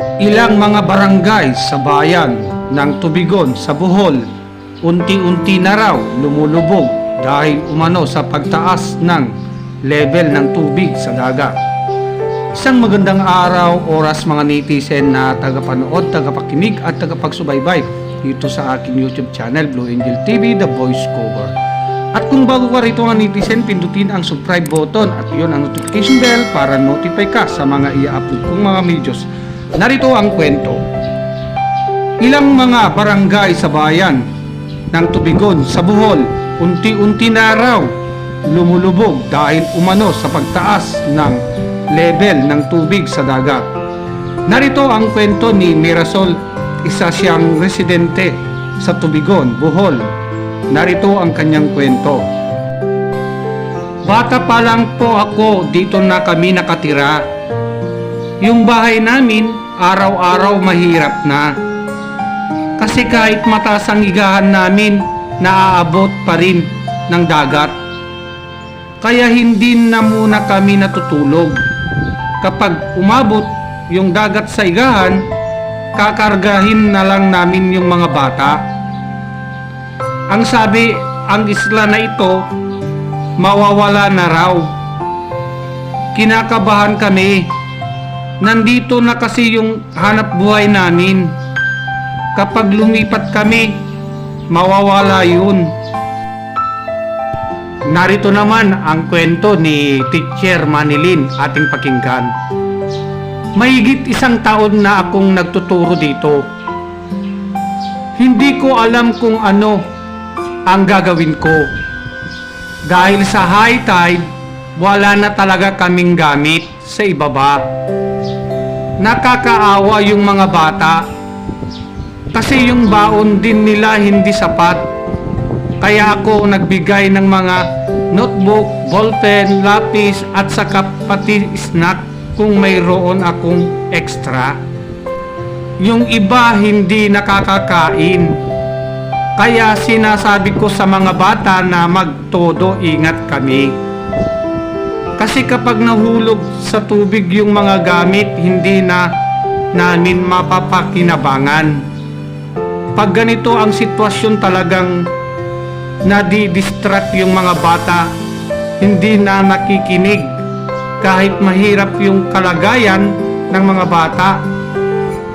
Ilang mga barangay sa bayan ng Tubigon sa Bohol unti-unti na raw lumulubog dahil umano sa pagtaas ng level ng tubig sa dagat. Isang magandang araw, oras mga netizen na tagapanood, tagapakinig at tagapagsubaybay dito sa aking YouTube channel, Blue Angel TV, The Voice Cover. At kung bago ka rito mga netizen, pindutin ang subscribe button at iyon ang notification bell para notify ka sa mga i-upload kong mga videos. Narito ang kwento. Ilang mga barangay sa bayan ng Tubigon sa Bohol, unti-unti na raw lumulubog dahil umano sa pagtaas ng level ng tubig sa dagat. Narito ang kwento ni Mirasol, isa siyang residente sa Tubigon, Bohol. Narito ang kanyang kwento. Bata pa lang po ako, dito na kami nakatira. Yung bahay namin, araw-araw mahirap na. Kasi kahit mataas ang higahan namin, naaabot pa rin ng dagat. Kaya hindi na muna kami natutulog. Kapag umabot yung dagat sa higahan, kakargahin na lang namin yung mga bata. Ang sabi, ang isla na ito, mawawala na raw. Kinakabahan kami. Nandito na kasi yung hanap buhay namin. Kapag lumipat kami, mawawala yun. Narito naman ang kwento ni Teacher Manilin ating pakinggan. Mahigit isang taon na akong nagtuturo dito. Hindi ko alam kung ano ang gagawin ko. Dahil sa high tide, wala na talaga kaming gamit sa ibaba. Nakakaawa yung mga bata kasi yung baon din nila hindi sapat. Kaya ako nagbigay ng mga notebook, ballpen, lapis at saka pati snack kung mayroon akong extra. Yung iba hindi nakakakain. Kaya sinasabi ko sa mga bata na magtodo ingat kami. Kasi kapag nahulog sa tubig yung mga gamit, hindi na namin mapapakinabangan. Pag ganito ang sitwasyon talagang nadi-distract yung mga bata, hindi na nakikinig kahit mahirap yung kalagayan ng mga bata.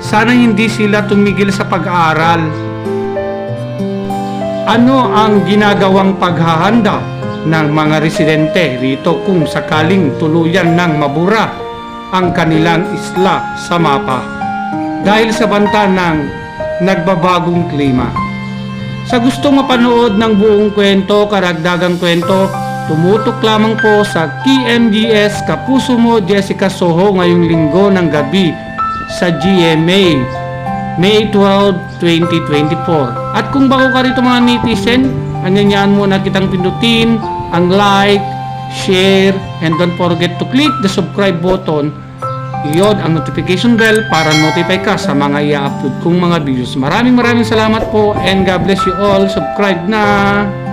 Sana hindi sila tumigil sa pag-aaral. Ano ang ginagawang paghahanda ng mga residente rito kung sakaling tuluyan ng mabura ang kanilang isla sa mapa dahil sa banta ng nagbabagong klima. Sa gusto mapanood ng buong kwento, karagdagang kwento, tumutok lamang po sa KMGS Kapuso mo Jessica Soho ngayong linggo ng gabi sa GMA May 12, 2024. At kung bago ka rito mga netizen, anyanyaan mo na kitang pindutin ang like, share, and don't forget to click the subscribe button iyon ang notification bell para notify ka sa mga i-upload kong mga videos. Maraming maraming salamat po and God bless you all. Subscribe na!